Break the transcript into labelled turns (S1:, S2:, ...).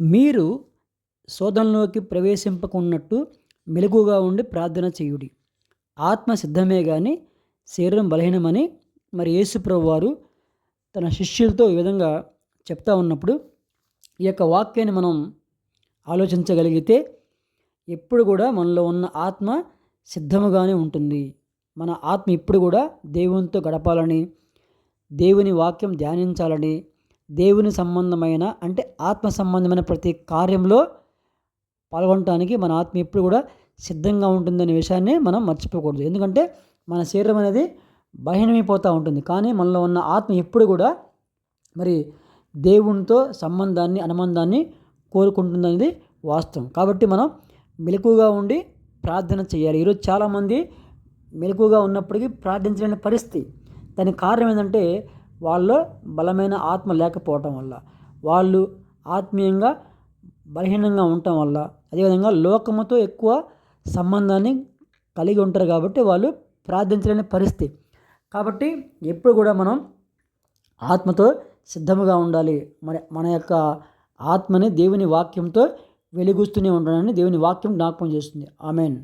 S1: మీరు శోధనలోకి ప్రవేశింపకున్నట్టు మెలకుగా ఉండి ప్రార్థన చేయుడి. ఆత్మ సిద్ధమే కానీ శరీరం బలహీనమని మరి యేసుప్రభు వారు తన శిష్యులతో ఈ విధంగా చెప్తా ఉన్నప్పుడు ఈ యొక్క వాక్యాన్ని మనం ఆలోచించగలిగితే ఎప్పుడు కూడా మనలో ఉన్న ఆత్మ సిద్ధముగానే ఉంటుంది. మన ఆత్మ ఇప్పుడు కూడా దేవునితో గడపాలని దేవుని వాక్యం ధ్యానించాలని దేవుని సంబంధమైన అంటే ఆత్మ సంబంధమైన ప్రతి కార్యంలో పాల్గొనడానికి మన ఆత్మ ఎప్పుడు కూడా సిద్ధంగా ఉంటుందనే విషయాన్ని మనం మర్చిపోకూడదు. ఎందుకంటే మన శరీరం అనేది బలహీనమైపోతూ ఉంటుంది. కానీ మనలో ఉన్న ఆత్మ ఎప్పుడు కూడా మరి దేవునితో సంబంధాన్ని అనుబంధాన్ని కోరుకుంటుందనేది వాస్తవం. కాబట్టి మనం మెలకుగా ఉండి ప్రార్థన చేయాలి. ఈరోజు చాలామంది మెలకుగా ఉన్నప్పటికీ ప్రార్థించలేని పరిస్థితి. దాని కారణం ఏంటంటే వాళ్ళలో బలమైన ఆత్మ లేకపోవటం వల్ల వాళ్ళు ఆత్మీయంగా బలహీనంగా ఉండటం వల్ల అదేవిధంగా లోకముతో ఎక్కువ సంబంధాన్ని కలిగి ఉంటారు కాబట్టి వాళ్ళు ప్రార్థించలేని పరిస్థితి. కాబట్టి ఎప్పుడు కూడా మనం ఆత్మతో సిద్ధముగా ఉండాలి. మరి మన యొక్క ఆత్మని దేవుని వాక్యంతో వెలుగుస్తూనే ఉండాలని దేవుని వాక్యం జ్ఞాపకం చేస్తుంది. ఆమెన్.